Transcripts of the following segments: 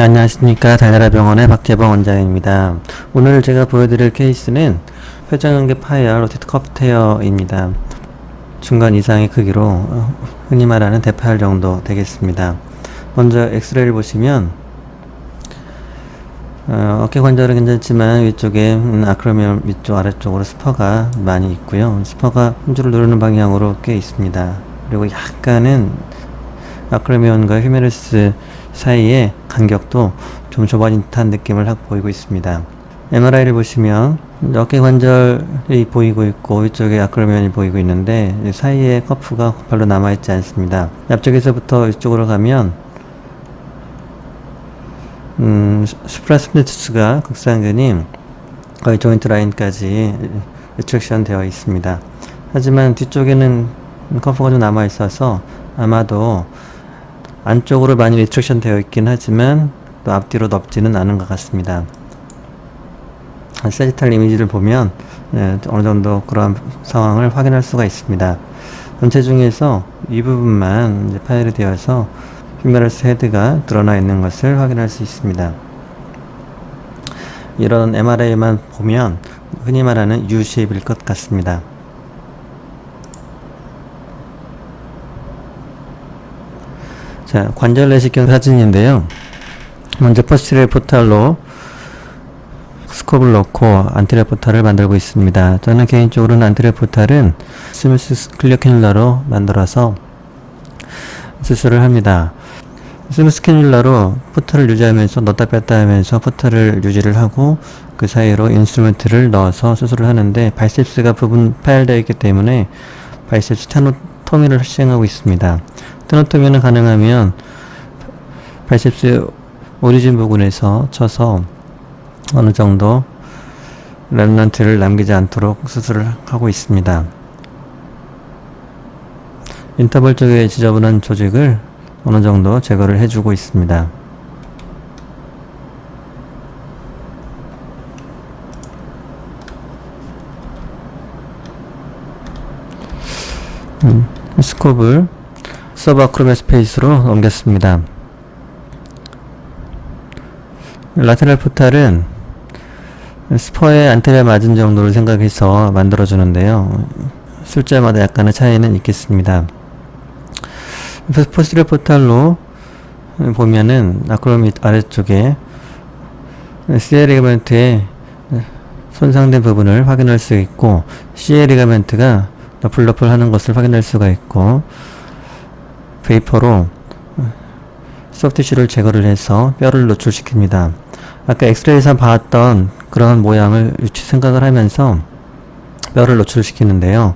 네, 안녕하십니까. 달나라 병원의 박재범 원장입니다. 오늘 제가 보여드릴 케이스는 회전근개 파열 로테트 커프테어입니다. 중간 이상의 크기로 어, 흔히 말하는 대파열 정도 되겠습니다. 먼저 엑스레이를 보시면 어, 어깨 관절은 괜찮지만 위쪽에 음, 아크로미엄 위쪽 아래쪽으로 스퍼가 많이 있고요. 스퍼가 힘줄을 누르는 방향으로 꽤 있습니다. 그리고 약간은 아크로미온과 휴메르스 사이의 간격도 좀 좁아진 듯한 느낌을 확 보이고 있습니다. MRI를 보시면 어깨 관절이 보이고 있고 위쪽에 아크로미온이 보이고 있는데 이 사이에 커프가 별로 남아있지 않습니다. 앞쪽에서부터 이쪽으로 가면 음, 스프라스미투스가 극상근이 거의 조인트 라인까지 리트랙션 되어 있습니다. 하지만 뒤쪽에는 커프가 좀 남아 있어서 아마도 안쪽으로 많이 리트랙션 되어 있긴 하지만 또 앞뒤로 넓지는 않은 것 같습니다. 세지탈 이미지를 보면 예, 어느 정도 그런 상황을 확인할 수가 있습니다. 전체 중에서 이 부분만 파열이 되어서 휴메러스 헤드가 드러나 있는 것을 확인할 수 있습니다. 이런 MRI만 보면 흔히 말하는 U-shape일 것 같습니다. 자, 관절 내시경 사진인데요. 먼저 포스티리어 포탈로 스코브를 넣고 안테리어 포탈을 만들고 있습니다. 저는 개인적으로는 안테리어 포탈은 스미스 클리어 캐뉼라로 만들어서 수술을 합니다. 스미스 캐뉼라로 포탈을 유지하면서 넣다 뺐다 하면서 포탈을 유지를 하고 그 사이로 인스트루먼트를 넣어서 수술을 하는데 바이셉스가 부분 파열되어 있기 때문에 바이셉스 테노토미를 시행하고 있습니다. 테노토미는 가능하면 바이셉스 오리진 부분에서 쳐서 어느 정도 랩런트를 남기지 않도록 수술을 하고 있습니다. 인터벌 쪽에 지저분한 조직을 어느 정도 제거를 해주고 있습니다. 음, 스코브를 서브아크로메 스페이스로 넘겼습니다. 라테랄 포탈은 스퍼의 안테리아 맞은 정도를 생각해서 만들어 주는데요. 술자마다 약간의 차이는 있겠습니다. 포스티리어 포탈로 보면은 아크로미 아래쪽에 CL 리가멘트의 손상된 부분을 확인할 수 있고 CL 리가멘트가 너플너플 하는 것을 확인할 수가 있고 베이퍼로 소프티슈를 제거를 해서 뼈를 노출시킵니다. 아까 엑스레이에서 봤던 그런 모양을 유치 생각을 하면서 뼈를 노출시키는데요.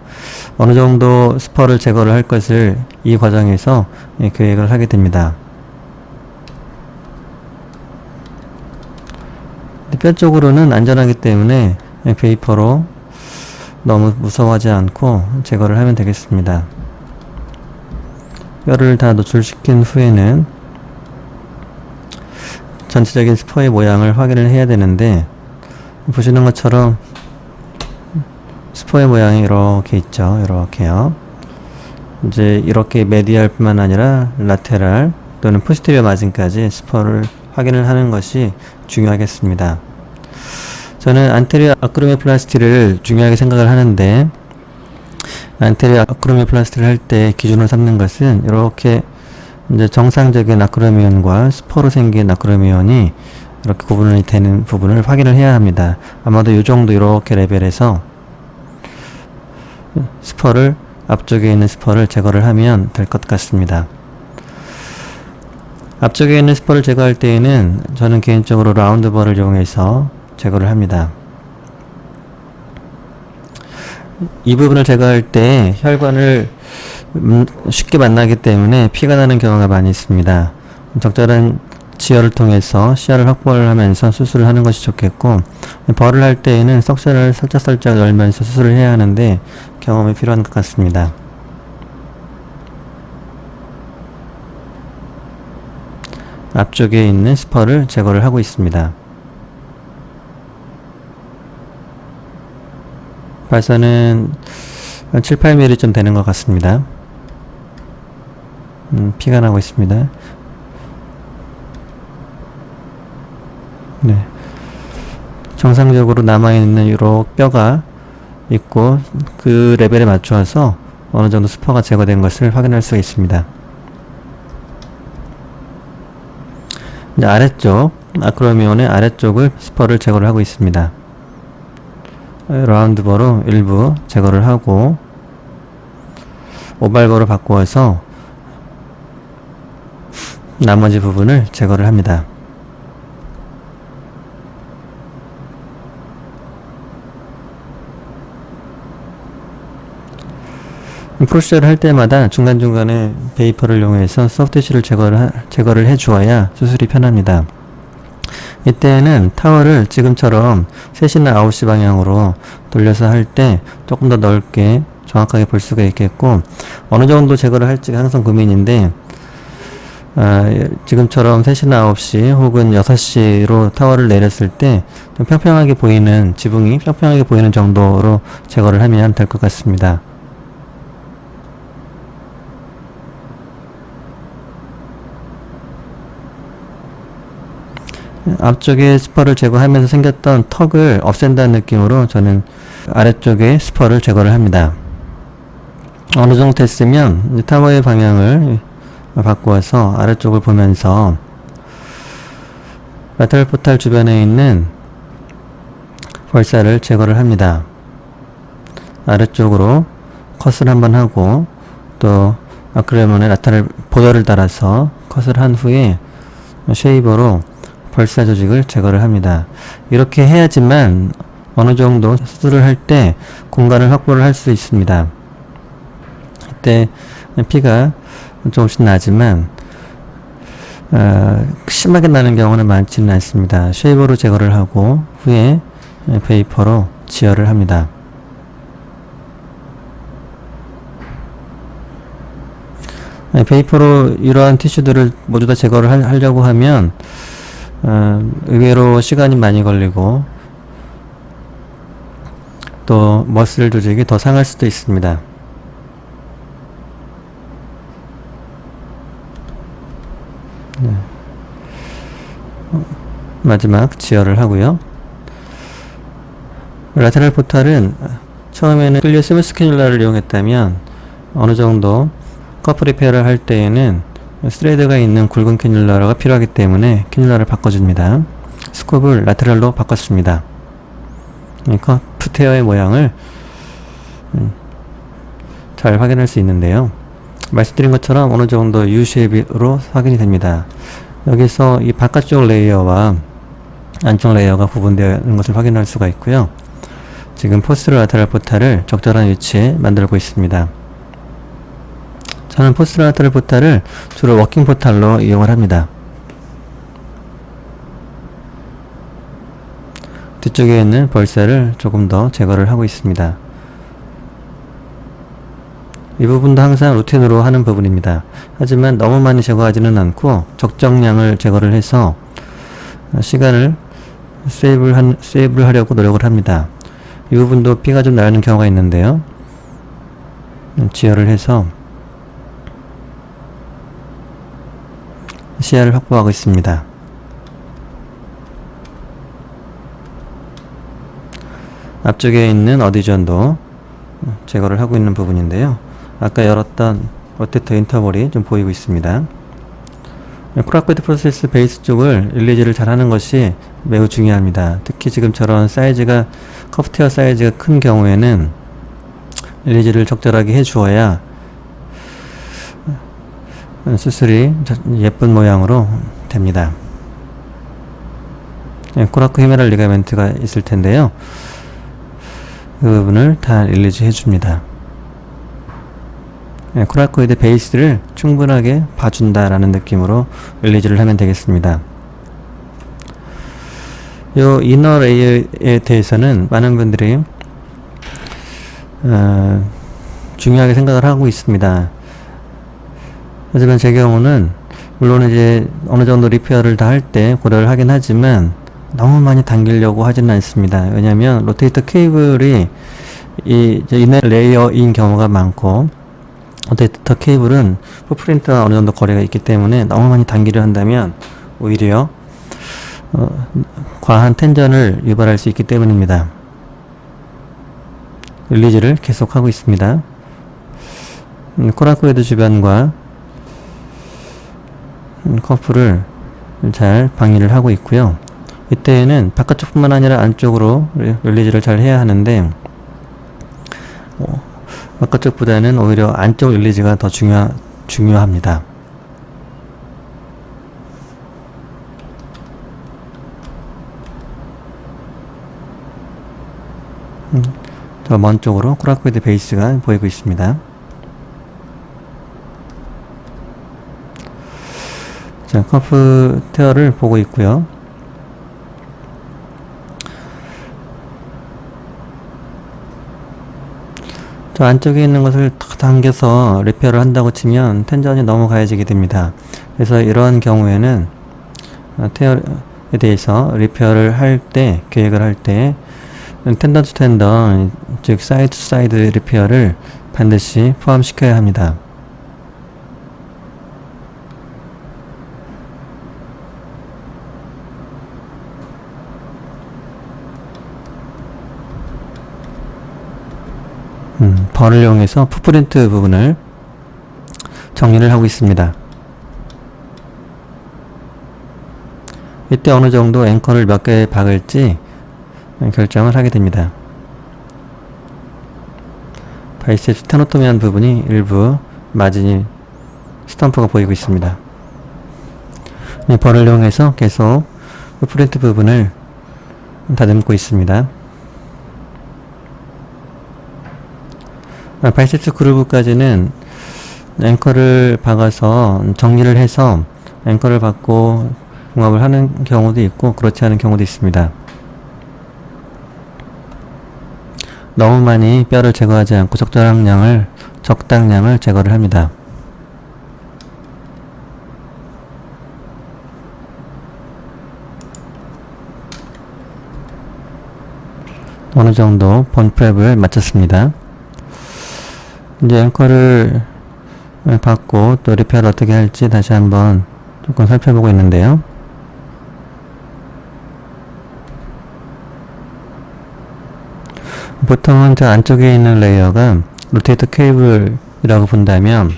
어느 정도 스퍼를 제거를 할 것을 이 과정에서 예, 계획을 하게 됩니다. 뼈 쪽으로는 안전하기 때문에 예, 베이퍼로 너무 무서워하지 않고 제거를 하면 되겠습니다. 뼈를 다 노출시킨 후에는 전체적인 스퍼의 모양을 확인을 해야 되는데 보시는 것처럼 스포의 모양이 이렇게 있죠. 이렇게요. 이제 이렇게 메디얼 뿐만 아니라 라테랄 또는 포스테리어 마진까지 스포를 확인을 하는 것이 중요하겠습니다. 저는 안테리어 아크로미플라스티를 중요하게 생각을 하는데 안테리어 아크로미플라스티를 할 때 기준으로 삼는 것은 이렇게 이제 정상적인 아크로미온과 스포로 생긴 아크로미온이 이렇게 구분이 되는 부분을 확인을 해야 합니다. 아마도 이 정도 이렇게 레벨에서 스퍼를 앞쪽에 있는 스퍼를 제거를 하면 될 것 같습니다. 앞쪽에 있는 스퍼를 제거할 때에는 저는 개인적으로 라운드볼을 이용해서 제거를 합니다. 이 부분을 제거할 때 혈관을 음, 쉽게 만나기 때문에 피가 나는 경우가 많이 있습니다. 적절한 지혈을 통해서 시야를 확보를 하면서 수술을 하는 것이 좋겠고 벌을 할 때에는 석션을 살짝살짝 열면서 수술을 해야 하는데 경험이 필요한 것 같습니다. 앞쪽에 있는 스퍼를 제거를 하고 있습니다. 발사는 7, 8mm쯤 되는 것 같습니다. 음, 피가 나고 있습니다. 네. 정상적으로 남아있는 이런 뼈가 있고 그 레벨에 맞춰서 어느 정도 스퍼가 제거된 것을 확인할 수 있습니다. 이제 아래쪽 아크로미온의 아래쪽을 스퍼를 제거를 하고 있습니다. 라운드버로 일부 제거를 하고 오발거로 바꾸어서 나머지 부분을 제거를 합니다. 프로세서를 할 때마다 중간중간에 베이퍼를 이용해서 소프트시를 제거를, 하- 제거를 해주어야 수술이 편합니다. 이때는 타워를 지금처럼 3시나 9시 방향으로 돌려서 할 때 조금 더 넓게 정확하게 볼 수가 있겠고 어느 정도 제거를 할지가 항상 고민인데 아, 예, 지금처럼 3시나 9시 혹은 6시로 타워를 내렸을 때 좀 평평하게 보이는 지붕이 평평하게 보이는 정도로 제거를 하면 될 것 같습니다. 앞쪽에 스퍼를 제거하면서 생겼던 턱을 없앤다는 느낌으로 저는 아래쪽에 스퍼를 제거를 합니다. 어느 정도 됐으면 타워의 방향을 바꾸어서 아래쪽을 보면서 라테럴 포탈 주변에 있는 벌사를 제거를 합니다. 아래쪽으로 컷을 한번 하고 또 아크레몬의 라테럴 보더를 따라서 컷을 한 후에 쉐이버로 벌사 조직을 제거를 합니다. 이렇게 해야지만 어느 정도 수술을 할 때 공간을 확보를 할 수 있습니다. 이때 피가 조금씩 나지만 어, 심하게 나는 경우는 많지는 않습니다. 쉐이버로 제거를 하고 후에 베이퍼로 지혈을 합니다. 네, 베이퍼로 이러한 티슈들을 모두 다 제거를 하, 하려고 하면 어, 의외로 시간이 많이 걸리고 또 머슬 조직이 더 상할 수도 있습니다. 네. 어, 마지막 지혈을 하고요. 라테랄 포탈은 처음에는 클리어 스무스 캐뉼라를 이용했다면 어느 정도 커프 리페어를 할 때에는 스레드가 있는 굵은 캐뉼라가 필요하기 때문에 캐뉼라를 바꿔줍니다. 스콥을 라테랄로 바꿨습니다. 이 커프 테어의 모양을 음, 잘 확인할 수 있는데요. 말씀드린 것처럼 어느 정도 U 쉐입으로 확인이 됩니다. 여기서 이 바깥쪽 레이어와 안쪽 레이어가 구분되어 있는 것을 확인할 수가 있고요. 지금 포스로 라테랄 포탈을 적절한 위치에 만들고 있습니다. 저는 라테랄 포탈을 주로 워킹 포탈로 이용을 합니다. 뒤쪽에 있는 벌새를 조금 더 제거를 하고 있습니다. 이 부분도 항상 루틴으로 하는 부분입니다. 하지만 너무 많이 제거하지는 않고 적정량을 제거를 해서 시간을 세이브를, 한, 세이브를 하려고 노력을 합니다. 이 부분도 피가 좀 나는 경우가 있는데요. 지혈을 해서 시야를 확보하고 있습니다. 앞쪽에 있는 어디전도 제거를 하고 있는 부분인데요. 아까 열었던 로테터 인터벌이 좀 보이고 있습니다. 크라코이드 프로세스 베이스 쪽을 릴리즈를 잘 하는 것이 매우 중요합니다. 특히 지금처럼 사이즈가 커프테어 사이즈가 큰 경우에는 릴리즈를 적절하게 해 주어야 수술이 예쁜 모양으로 됩니다. 네, 코라코 히메랄 리가멘트가 있을 텐데요. 그 부분을 다 릴리즈 해줍니다. 네, 코라코이드 베이스를 충분하게 봐준다라는 느낌으로 릴리즈를 하면 되겠습니다. 요 이너 레이어에 대해서는 많은 분들이 어, 중요하게 생각을 하고 있습니다. 하지만 제 경우는 물론 이제 어느 정도 리페어를 다 할 때 고려를 하긴 하지만 너무 많이 당기려고 하지는 않습니다. 왜냐하면 로테이터 케이블이 이 이너 레이어인 경우가 많고 로테이터 케이블은 풋프린트와 어느 정도 거리가 있기 때문에 너무 많이 당기려 한다면 오히려 어, 과한 텐전을 유발할 수 있기 때문입니다. 릴리즈를 계속하고 있습니다. 음, 코라코이드 주변과 음, 커프를 잘 방위를 하고 있고요. 이때에는 바깥쪽뿐만 아니라 안쪽으로 리- 릴리즈를 잘 해야 하는데 어, 바깥쪽보다는 오히려 안쪽 릴리즈가 더 중요, 중요합니다. 음, 저먼 쪽으로 코라코이드 베이스가 보이고 있습니다. 자, 커프 테어를 보고 있고요. 저 안쪽에 있는 것을 탁 당겨서 리페어를 한다고 치면 텐전이 너무 가해지게 됩니다. 그래서 이러한 경우에는 어, 테어에 대해서 리페어를 할 때, 계획을 할 때, 텐더 투 텐더, 즉 사이드 투 사이드 리페어를 반드시 포함시켜야 합니다. 음, 벌을 이용해서 풋프린트 부분을 정리를 하고 있습니다. 이때 어느 정도 앵커를 몇 개 박을지 결정을 하게 됩니다. 바이셉 스테노토미한 부분이 일부 마진이 스탬프가 보이고 있습니다. 네, 벌을 이용해서 계속 풋프린트 부분을 다듬고 있습니다. 바이셉스 그루브까지는 앵커를 박아서 정리를 해서 앵커를 받고 공합을 하는 경우도 있고 그렇지 않은 경우도 있습니다. 너무 많이 뼈를 제거하지 않고 적절량을 적당량을 제거를 합니다. 어느 정도 본프랩을 마쳤습니다. 이제 앵커를 받고 또 리페어를 어떻게 할지 다시 한번 조금 살펴보고 있는데요. 보통은 저 안쪽에 있는 레이어가 로테이터 케이블이라고 본다면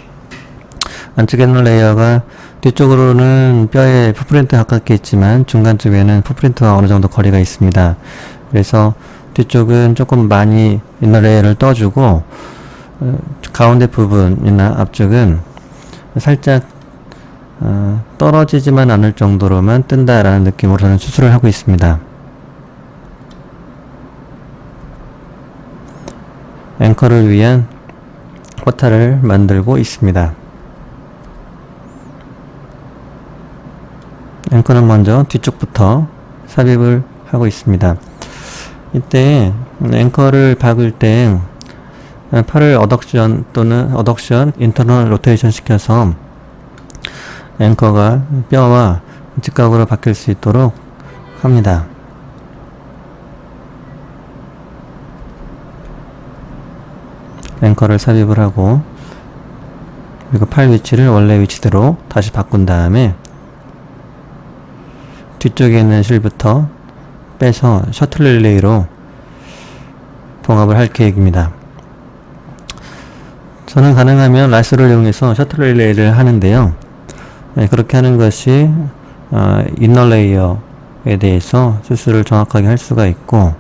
안쪽에 있는 레이어가 뒤쪽으로는 뼈에 풋프린트 가깝게 있지만 중간 쪽에는 풋프린트와 어느 정도 거리가 있습니다. 그래서 뒤쪽은 조금 많이 인너 레이어를 떠주고 어, 가운데 부분이나 앞쪽은 살짝 어, 떨어지지만 않을 정도로만 뜬다라는 느낌으로 저는 수술을 하고 있습니다. 앵커를 위한 포탈을 만들고 있습니다. 앵커는 먼저 뒤쪽부터 삽입을 하고 있습니다. 이때 앵커를 박을 때 팔을 어덕션 또는 어덕션 인터널 로테이션 시켜서 앵커가 뼈와 직각으로 바뀔 수 있도록 합니다. 앵커를 삽입을 하고 그리고 팔 위치를 원래 위치대로 다시 바꾼 다음에 뒤쪽에 있는 실부터 빼서 셔틀 릴레이로 봉합을 할 계획입니다. 저는 가능하면 라스를 이용해서 셔틀 릴레이를 하는데요. 네, 그렇게 하는 것이 어, 이너 레이어에 대해서 수술을 정확하게 할 수가 있고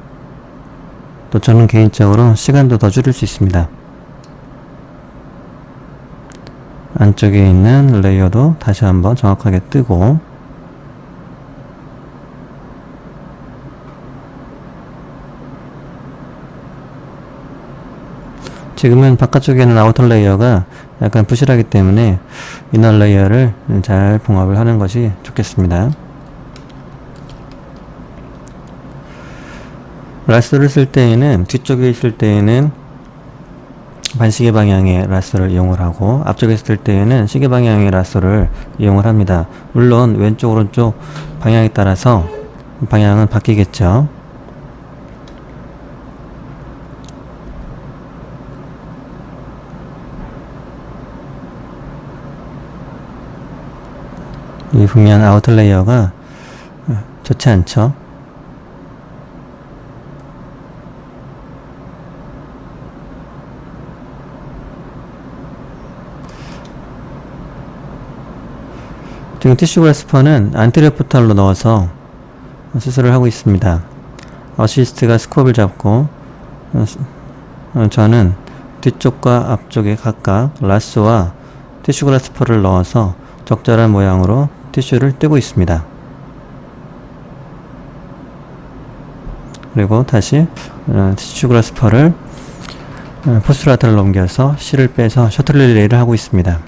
또 저는 개인적으로 시간도 더 줄일 수 있습니다. 안쪽에 있는 레이어도 다시 한번 정확하게 뜨고 지금은 바깥쪽에 있는 아우터 레이어가 약간 부실하기 때문에 이너 레이어를 잘 봉합을 하는 것이 좋겠습니다. 라스를 쓸 때에는 뒤쪽에 있을 때에는 반시계 방향의 라스를 이용을 하고 앞쪽에 있을 때에는 시계 방향의 라스를 이용을 합니다. 물론 왼쪽 오른쪽 방향에 따라서 방향은 바뀌겠죠. 이 분명 아우터 레이어가 좋지 않죠? 지금 티슈 그라스퍼는 안테리어 포탈로 넣어서 수술을 하고 있습니다. 어시스트가 스코업을 잡고 어, 스- 어, 저는 뒤쪽과 앞쪽에 각각 라스와 티슈 그라스퍼를 넣어서 적절한 모양으로 티슈를 뜨고 있습니다. 그리고 다시 어, 티슈 그라스퍼를 어, 포스트라트를 넘겨서 실을 빼서 셔틀 릴레이를 하고 있습니다.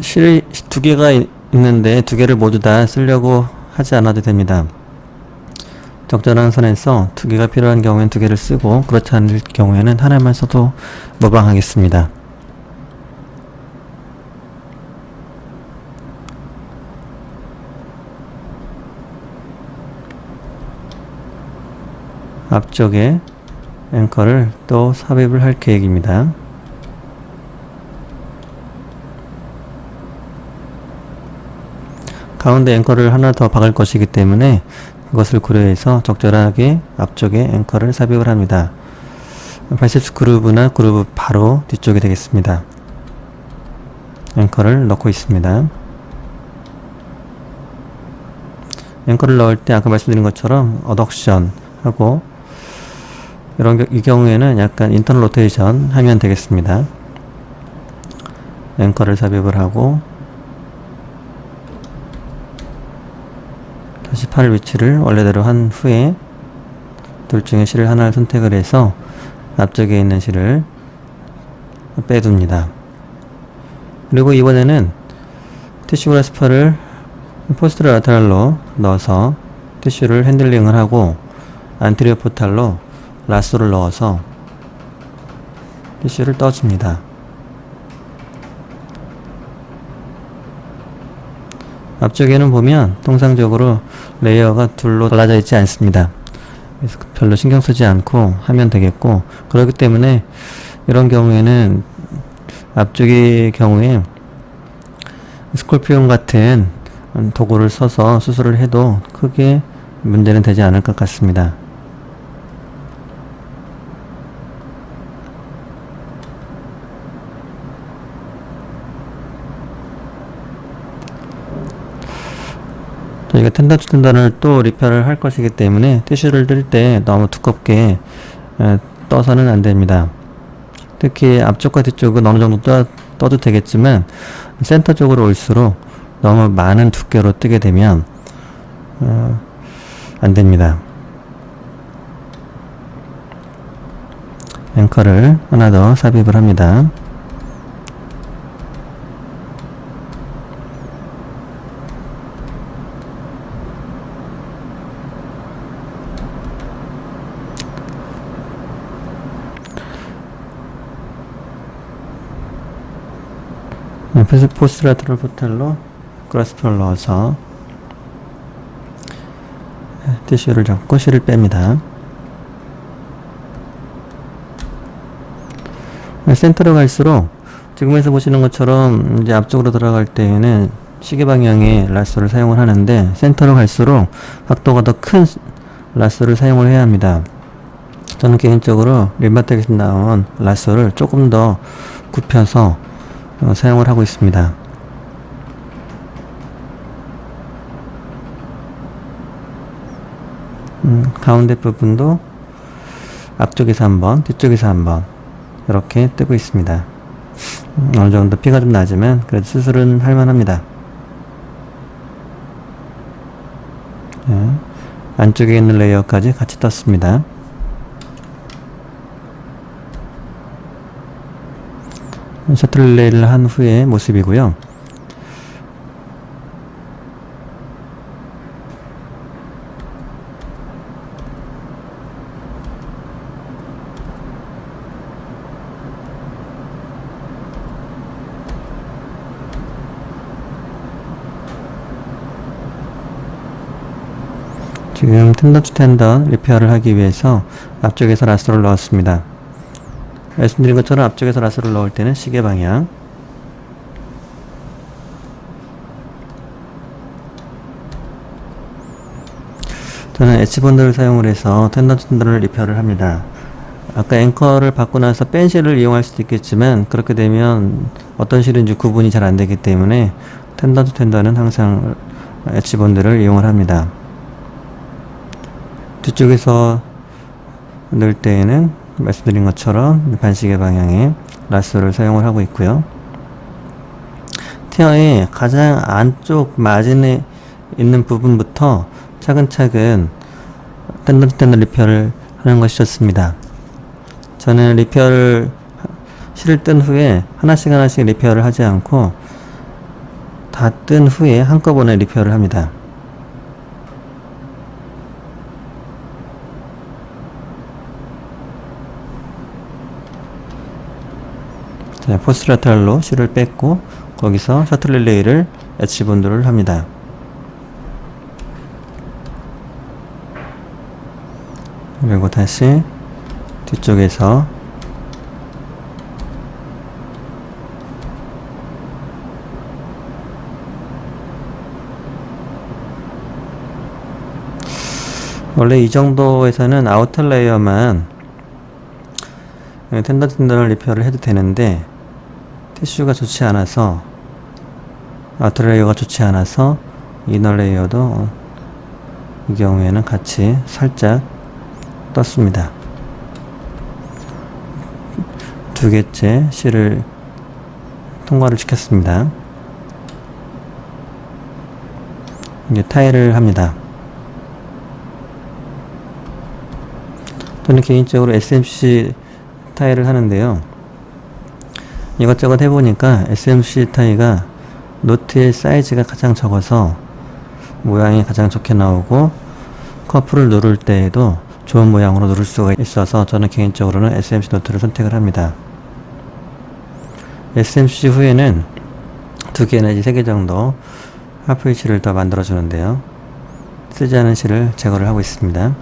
실이 두 개가 이- 있는데 두 개를 모두 다 쓰려고 하지 않아도 됩니다. 적절한 선에서 두 개가 필요한 경우엔 두 개를 쓰고 그렇지 않을 경우에는 하나만 써도 무방하겠습니다. 앞쪽에 앵커를 또 삽입을 할 계획입니다. 가운데 앵커를 하나 더 박을 것이기 때문에 그것을 고려해서 적절하게 앞쪽에 앵커를 삽입을 합니다. 바이셉스 그루브나 그루브 바로 뒤쪽이 되겠습니다. 앵커를 넣고 있습니다. 앵커를 넣을 때 아까 말씀드린 것처럼 어덕션 하고 이런 겨- 이 경우에는 약간 인터널 로테이션 하면 되겠습니다. 앵커를 삽입을 하고 다시 팔 위치를 원래대로 한 후에 둘 중에 실을 하나를 선택을 해서 앞쪽에 있는 실을 빼둡니다. 그리고 이번에는 티슈 그라스퍼를 포스트 라테랄로 넣어서 티슈를 핸들링을 하고 안테리어 포탈로 라쏘를 넣어서 티슈를 떠줍니다. 앞쪽에는 보면 통상적으로 레이어가 둘로 갈라져 있지 않습니다. 그래서 별로 신경 쓰지 않고 하면 되겠고 그렇기 때문에 이런 경우에는 앞쪽의 경우에 스콜피온 같은 도구를 써서 수술을 해도 크게 문제는 되지 않을 것 같습니다. 저희가 텐더 투 텐더를 또 리페어를 할 것이기 때문에 티슈를 뜰 때 너무 두껍게 에, 떠서는 안 됩니다. 특히 앞쪽과 뒤쪽은 어느 정도 떠, 떠도 되겠지만 센터 쪽으로 올수록 너무 많은 두께로 뜨게 되면 어, 안 됩니다. 앵커를 하나 더 삽입을 합니다. 옆에서 포스트라트럴 포탈로 그라스프를 넣어서 티슈를 잡고 실을 뺍니다. 센터로 갈수록 지금에서 보시는 것처럼 이제 앞쪽으로 들어갈 때에는 시계 방향의 라쏘를 사용을 하는데 센터로 갈수록 각도가 더 큰 라쏘를 사용을 해야 합니다. 저는 개인적으로 릴마텍에서 나온 라쏘를 조금 더 굽혀서 어, 사용을 하고 있습니다. 음, 가운데 부분도 앞쪽에서 한번, 뒤쪽에서 한번 이렇게 뜨고 있습니다. 음, 어느 정도 피가 좀 나지만 그래도 수술은 할만합니다. 예, 안쪽에 있는 레이어까지 같이 떴습니다. 셔틀 릴레이를 한 후의 모습이고요. 지금 텐더 투 텐더 리페어를 하기 위해서 앞쪽에서 라스를 넣었습니다. 말씀드린 것처럼 앞쪽에서 라스를 넣을 때는 시계 방향 저는 엣지본드를 사용을 해서 텐던트를 리페어를 합니다. 아까 앵커를 받고 나서 뺀 실을 이용할 수도 있겠지만 그렇게 되면 어떤 실인지 구분이 잘 안 되기 때문에 투 텐더는 항상 엣지본드를 이용을 합니다. 뒤쪽에서 넣을 때에는 말씀드린 것처럼 반시계 방향의 라스를 사용을 하고 있고요. 티어의 가장 안쪽 마진에 있는 부분부터 차근차근 텐더 리페어를 하는 것이 좋습니다. 저는 리페어를 실을 뜬 후에 하나씩 하나씩 리페어를 하지 않고 다 뜬 후에 한꺼번에 리페어를 합니다. 자, 포스 라탈로 실을 뺐고 거기서 셔틀 릴레이를 엣지 본드를 합니다. 그리고 다시 뒤쪽에서 원래 이 정도에서는 아우터 레이어만 텐더 텐더를 리페어를 해도 되는데 티슈가 좋지 않아서 아우터 레이어가 좋지 않아서 이너 레이어도 이 경우에는 같이 살짝 떴습니다. 두 개째 실을 통과를 시켰습니다. 이제 타일을 합니다. 저는 개인적으로 SMC 타일을 하는데요. 이것저것 해보니까 SMC 타일가 노트의 사이즈가 가장 적어서 모양이 가장 좋게 나오고 커프를 누를 때에도 좋은 모양으로 누를 수가 있어서 저는 개인적으로는 SMC 노트를 선택을 합니다. SMC 후에는 두 개 내지 세 개 정도 하프 위치를 더 만들어 주는데요. 쓰지 않은 실을 제거를 하고 있습니다.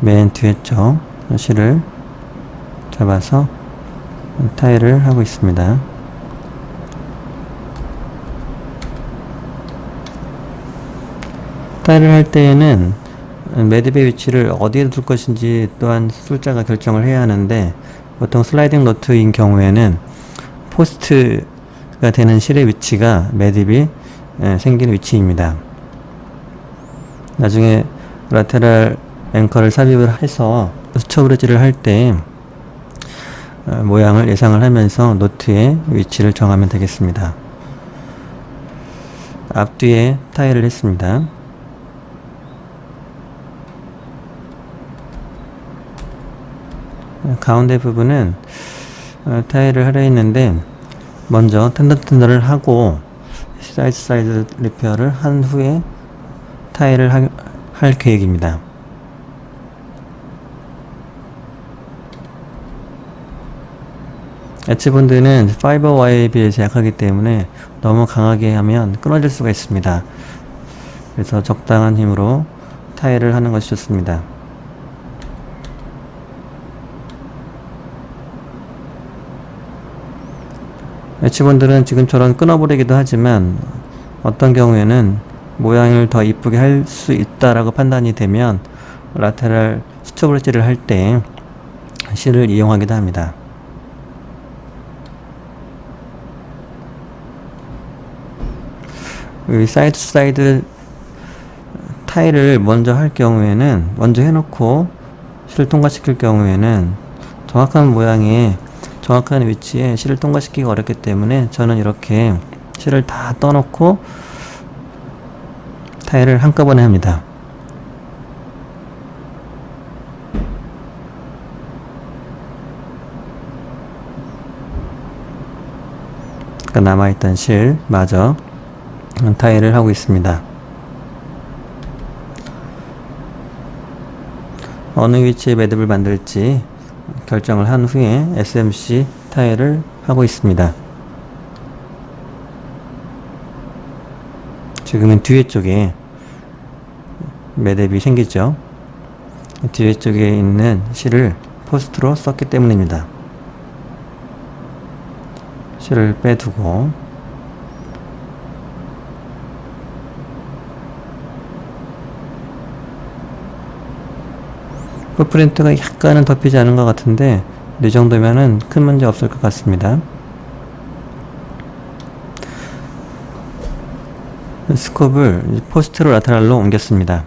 맨 뒤에 쪽 실을 잡아서 타일을 하고 있습니다. 타일을 할 때에는 매듭의 위치를 어디에 둘 것인지 또한 술자가 결정을 해야 하는데 보통 슬라이딩 노트인 경우에는 포스트가 되는 실의 위치가 매듭이 예, 생기는 위치입니다. 나중에 라테랄 앵커를 삽입을 해서 수첩 브레지를 할때 어, 모양을 예상을 하면서 노트의 위치를 정하면 되겠습니다. 앞뒤에 타일을 했습니다. 가운데 부분은 어, 타일을 하려 했는데 먼저 텐더 텐더를 하고 사이드 사이드 리페어를 한 후에 타일을 하, 할 계획입니다. 엣지본드는 파이버 와이에 비해서 약하기 때문에 너무 강하게 하면 끊어질 수가 있습니다. 그래서 적당한 힘으로 타일을 하는 것이 좋습니다. 엣지본드는 지금처럼 끊어버리기도 하지만 어떤 경우에는 모양을 더 이쁘게 할 수 있다라고 판단이 되면 라테랄 수첩을지를 할 때 실을 이용하기도 합니다. 사이드 사이드 타일을 먼저 할 경우에는 먼저 해놓고 실을 통과시킬 경우에는 정확한 모양의 정확한 위치에 실을 통과시키기 어렵기 때문에 저는 이렇게 실을 다 떠놓고 타일을 한꺼번에 합니다. 아까 남아있던 실 마저 타일을 하고 있습니다. 어느 위치에 매듭을 만들지 결정을 한 후에 SMC 타일을 하고 있습니다. 지금은 뒤에 쪽에 매듭이 생기죠. 뒤에 쪽에 있는 실을 포스트로 썼기 때문입니다. 실을 빼두고 풋프린트가 약간은 덮이지 않은 것 같은데 이 정도면은 큰 문제 없을 것 같습니다. 스콥을 포스트로 라테랄로 옮겼습니다.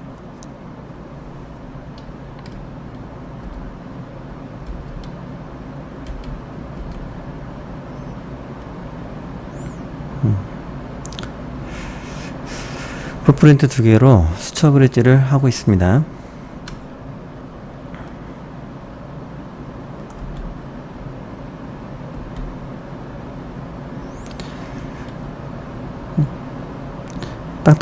풋프린트 두 개로 수처 브릿지를 하고 있습니다.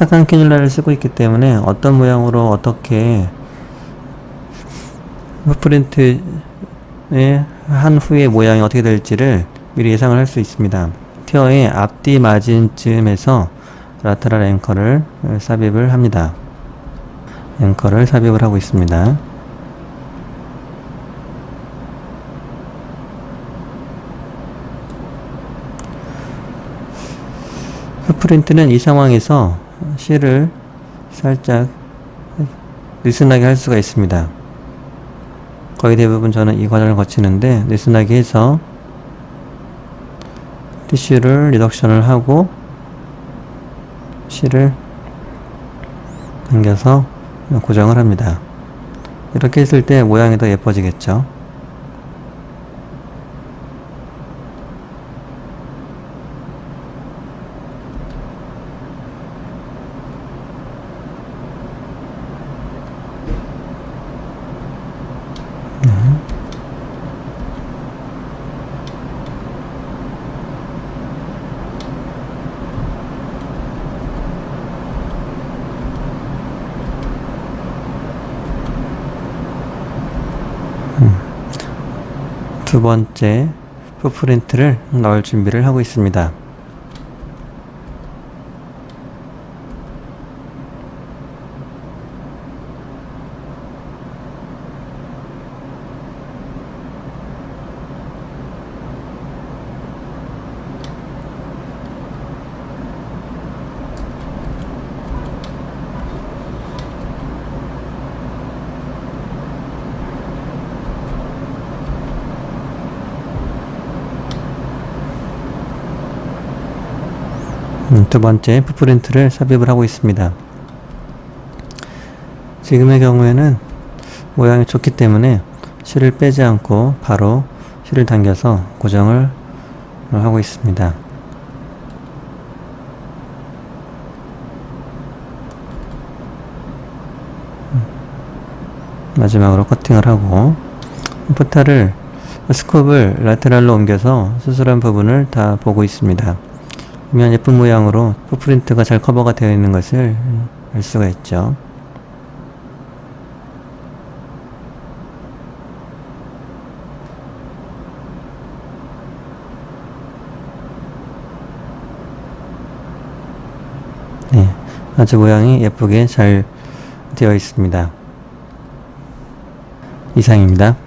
딱딱한 캐뉼라를 쓰고 있기 때문에 어떤 모양으로 어떻게 풋프린트의 한 후의 모양이 어떻게 될지를 미리 예상을 할 수 있습니다. 티어의 앞뒤 마진쯤에서 라테랄 앵커를 삽입을 합니다. 앵커를 삽입을 하고 있습니다. 풋프린트는 이 상황에서 실을 살짝 느슨하게 할 수가 있습니다. 거의 대부분 저는 이 과정을 거치는데 느슨하게 해서 티슈를 리덕션을 하고 실을 당겨서 고정을 합니다. 이렇게 했을 때 모양이 더 예뻐지겠죠. 두 번째 풋프린트를 넣을 준비를 하고 있습니다. 두 번째 풋프린트를 삽입을 하고 있습니다. 지금의 경우에는 모양이 좋기 때문에 실을 빼지 않고 바로 실을 당겨서 고정을 하고 있습니다. 음, 마지막으로 커팅을 하고 포타를 스콥을 라테랄로 옮겨서 수술한 부분을 다 보고 있습니다. 보면 예쁜 모양으로 풋프린트가 잘 커버가 되어 있는 것을 알 수가 있죠. 네, 아주 모양이 예쁘게 잘 되어 있습니다. 이상입니다.